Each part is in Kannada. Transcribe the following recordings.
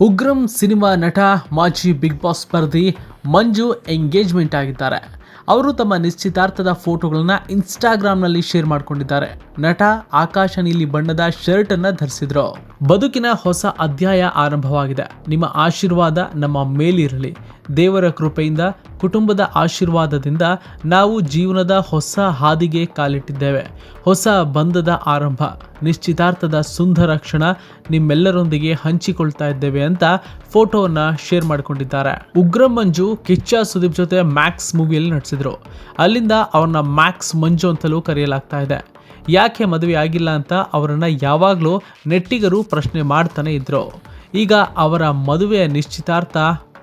ಉಗ್ರಂ ಸಿನಿಮಾ ನಟ, ಮಾಜಿ ಬಿಗ್ ಬಾಸ್ ಸ್ಪರ್ಧಿ ಮಂಜು ಎಂಗೇಜ್ಮೆಂಟ್ ಆಗಿದ್ದಾರೆ. ಅವರು ತಮ್ಮ ನಿಶ್ಚಿತಾರ್ಥದ ಫೋಟೋಗಳನ್ನ ಇನ್ಸ್ಟಾಗ್ರಾಮ್ನಲ್ಲಿ ಶೇರ್ ಮಾಡಿಕೊಂಡಿದ್ದಾರೆ. ನಟ ಆಕಾಶ ನೀಲಿ ಬಣ್ಣದ ಶರ್ಟ್ ಅನ್ನ ಧರಿಸಿದ್ರು. ಬದುಕಿನ ಹೊಸ ಅಧ್ಯಾಯ ಆರಂಭವಾಗಿದೆ. ನಿಮ್ಮ ಆಶೀರ್ವಾದ ನಮ್ಮ ಮೇಲಿರಲಿ. ದೇವರ ಕೃಪೆಯಿಂದ, ಕುಟುಂಬದ ಆಶೀರ್ವಾದದಿಂದ ನಾವು ಜೀವನದ ಹೊಸ ಹಾದಿಗೆ ಕಾಲಿಟ್ಟಿದ್ದೇವೆ. ಹೊಸ ಬಂಧದ ಆರಂಭ, ನಿಶ್ಚಿತಾರ್ಥದ ಸುಂದರ ಕ್ಷಣ ನಿಮ್ಮೆಲ್ಲರೊಂದಿಗೆ ಹಂಚಿಕೊಳ್ತಾ ಇದ್ದೇವೆ ಅಂತ ಫೋಟೋವನ್ನು ಶೇರ್ ಮಾಡಿಕೊಂಡಿದ್ದಾರೆ. ಉಗ್ರ ಮಂಜು ಕಿಚ್ಚ ಸುದೀಪ್ ಜೊತೆ ಮ್ಯಾಕ್ಸ್ ಮೂವಿಯಲ್ಲಿ ನಟಿಸಿದ್ರು. ಅಲ್ಲಿಂದ ಅವ್ರನ್ನ ಮ್ಯಾಕ್ಸ್ ಮಂಜು ಅಂತಲೂ ಕರೆಯಲಾಗ್ತಾ ಇದೆ. ಯಾಕೆ ಮದುವೆ ಆಗಿಲ್ಲ ಅಂತ ಅವರನ್ನು ಯಾವಾಗಲೂ ನೆಟ್ಟಿಗರು ಪ್ರಶ್ನೆ ಮಾಡ್ತಾನೆ ಇದ್ರು. ಈಗ ಅವರ ಮದುವೆಯ ನಿಶ್ಚಿತಾರ್ಥ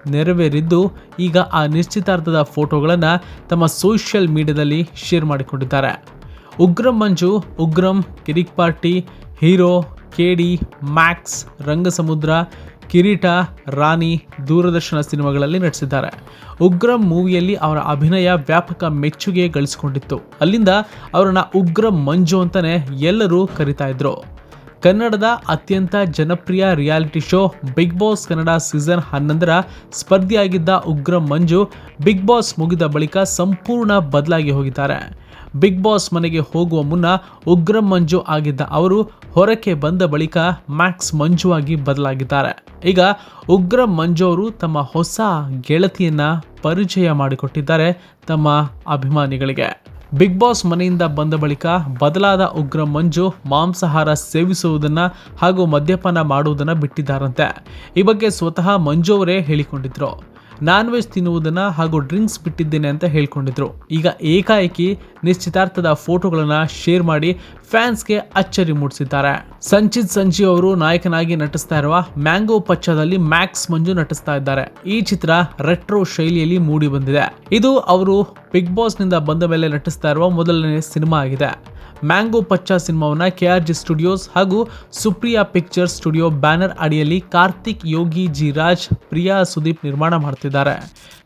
ನೆರವೇರಿದ್ದು ಈಗ ಆ ನಿಶ್ಚಿತಾರ್ಥದ ಫೋಟೋಗಳನ್ನು ತಮ್ಮ ಸೋಷಿಯಲ್ ಮೀಡಿಯಾದಲ್ಲಿ ಶೇರ್ ಮಾಡಿಕೊಂಡಿದ್ದಾರೆ. Ugram Manju, Ugram, Kirik Party, Hero, KD, Max, Rangasamudra, Kireeta, Rani Doordarshan ಸಿನಿಮಾಗಳಲ್ಲಿ ನಟಿಸಿದ್ದಾರೆ. ಉಗ್ರಂ ಮೂವಿಯಲ್ಲಿ ಅವರ ಅಭಿನಯ ವ್ಯಾಪಕ ಮೆಚ್ಚುಗೆ ಗಳಿಸಿಕೊಂಡಿತ್ತು. ಅಲ್ಲಿಂದ ಅವರನ್ನ ಉಗ್ರಂ ಮಂಜು ಅಂತಲೇ ಎಲ್ಲರೂ ಕರಿತಾ ಇದ್ರು. ಕನ್ನಡದ ಅತ್ಯಂತ ಜನಪ್ರಿಯ reality show Bigg Boss Kannada season ಹನ್ನೊಂದರ ಸ್ಪರ್ಧಿಯಾಗಿದ್ದ ಉಗ್ರ ಮಂಜು ಬಿಗ್ ಬಾಸ್ ಮುಗಿದ ಬಳಿಕ ಸಂಪೂರ್ಣ ಬದಲಾಗಿ ಹೋಗಿದ್ದಾರೆ. ಬಿಗ್ ಬಾಸ್ ಮನೆಗೆ ಹೋಗುವ ಮುನ್ನ ಉಗ್ರ ಮಂಜು ಆಗಿದ್ದ ಅವರು ಹೊರಕ್ಕೆ ಬಂದ ಬಳಿಕ ಮ್ಯಾಕ್ಸ್ ಮಂಜು ಆಗಿ ಬದಲಾಗಿದ್ದಾರೆ. ಈಗ ಉಗ್ರ ಮಂಜು ಅವರು ತಮ್ಮ ಹೊಸ ಗೆಳತಿಯನ್ನ ಪರಿಚಯ ಮಾಡಿಕೊಟ್ಟಿದ್ದಾರೆ ತಮ್ಮ ಅಭಿಮಾನಿಗಳಿಗೆ. ಬಿಗ್ ಬಾಸ್ ಮನೆಯಿಂದ ಬಂದ ಬಳಿಕ ಬದಲಾದ ಉಗ್ರ ಮಂಜು ಮಾಂಸಾಹಾರ ಸೇವಿಸುವುದನ್ನ ಹಾಗೂ ಮದ್ಯಪಾನ ಮಾಡುವುದನ್ನ ಬಿಟ್ಟಿದ್ದಾರಂತೆ. ಈ ಬಗ್ಗೆ ಸ್ವತಃ ಮಂಜು ಅವರೇ ಹೇಳಿಕೊಂಡಿದ್ರು. ನಾನ್ ವೆಜ್ ತಿನ್ನುವುದನ್ನ ಹಾಗೂ ಡ್ರಿಂಕ್ಸ್ ಬಿಟ್ಟಿದ್ದೇನೆ ಅಂತ ಹೇಳ್ಕೊಂಡಿದ್ರು. ಈಗ ಏಕಾಏಕಿ ನಿಶ್ಚಿತಾರ್ಥದ ಫೋಟೋಗಳನ್ನ ಶೇರ್ ಮಾಡಿ ಫ್ಯಾನ್ಸ್ಗೆ ಅಚ್ಚರಿ ಮೂಡಿಸಿದ್ದಾರೆ. ಸಂಚಿತ್ ಸಂಜೀವ್ ಅವರು ನಾಯಕನಾಗಿ ನಟಿಸ್ತಾ ಇರುವ ಮ್ಯಾಂಗೋ ಪಚ್ಚದಲ್ಲಿ ಮ್ಯಾಕ್ಸ್ ಮಂಜು ನಟಿಸ್ತಾ ಇದ್ದಾರೆ. ಈ ಚಿತ್ರ ರೆಟ್ರೋ ಶೈಲಿಯಲ್ಲಿ ಮೂಡಿ ಬಂದಿದೆ. ಇದು ಅವರು ಬಿಗ್ ಬಾಸ್ನಿಂದ ಬಂದ ಮೇಲೆ ನಟಿಸ್ತಾ ಇರುವ ಮೊದಲನೇ ಸಿನಿಮಾ ಆಗಿದೆ. ಮ್ಯಾಂಗೋ ಪಚ್ಚ ಸಿನಿಮಾವನ್ನು ಕೆ ಆರ್ ಜಿ ಸ್ಟುಡಿಯೋಸ್ ಹಾಗೂ ಸುಪ್ರಿಯಾ ಪಿಕ್ಚರ್ ಸ್ಟುಡಿಯೋ ಬ್ಯಾನರ್ ಅಡಿಯಲ್ಲಿ ಕಾರ್ತಿಕ್, ಯೋಗಿ ಜಿ ರಾಜ್ ಪ್ರಿಯಾ, ಸುದೀಪ್ ನಿರ್ಮಾಣ ಮಾಡ್ತಿದ್ದಾರೆ.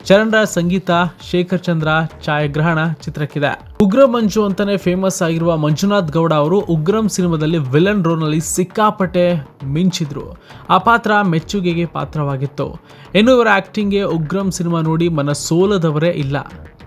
ಚರಣ್ ರಾಜ್ ಸಂಗೀತ, ಶೇಖರ್ ಚಂದ್ರ, ಛಾಯಾಗ್ರಹಣ ಚಿತ್ರಕ್ಕಿದೆ. ಉಗ್ರ ಮಂಜು ಅಂತಾನೆ ಫೇಮಸ್ ಆಗಿರುವ ಮಂಜುನಾಥ್ ಗೌಡ ಅವರು ಉಗ್ರಂ ಸಿನಿಮಾದಲ್ಲಿ ವಿಲನ್ ರೋಲ್ನಲ್ಲಿ ಸಿಕ್ಕಾಪಟ್ಟೆ ಮಿಂಚಿದ್ರು. ಆ ಪಾತ್ರ ಮೆಚ್ಚುಗೆಗೆ ಪಾತ್ರವಾಗಿತ್ತು. ಇನ್ನು ಇವರ ಆಕ್ಟಿಂಗ್ಗೆ ಉಗ್ರಂ ಸಿನಿಮಾ ನೋಡಿ ಮನ ಸೋಲದವರೇ ಇಲ್ಲ.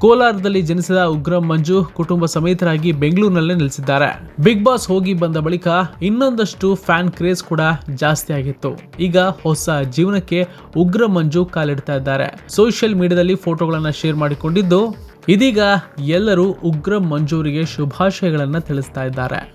ಕೋಲಾರದಲ್ಲಿ ಜನಿಸಿದ ಉಗ್ರ ಮಂಜು ಕುಟುಂಬ ಸಮೇತರಾಗಿ ಬೆಂಗಳೂರಿನಲ್ಲೇ ನೆಲೆಸಿದ್ದಾರೆ. ಬಿಗ್ ಬಾಸ್ ಹೋಗಿ ಬಂದ ಬಳಿಕ ಇನ್ನೊಂದಷ್ಟು ಫ್ಯಾನ್ ಕ್ರೇಜ್ ಕೂಡ ಜಾಸ್ತಿ ಆಗಿತ್ತು. ಈಗ ಹೊಸ ಜೀವನಕ್ಕೆ ಉಗ್ರ ಮಂಜು ಕಾಲಿಡ್ತಾ ಇದ್ದಾರೆ. ಸೋಷಿಯಲ್ ಮೀಡಿಯಾದಲ್ಲಿ ಫೋಟೋಗಳನ್ನು ಶೇರ್ ಮಾಡಿಕೊಂಡಿದ್ದು ಇದೀಗ ಎಲ್ಲರೂ ಉಗ್ರ ಮಂಜೂರಿಗೆ ಶುಭಾಶಯಗಳನ್ನು ತಿಳಿಸ್ತಾ ಇದ್ದಾರೆ.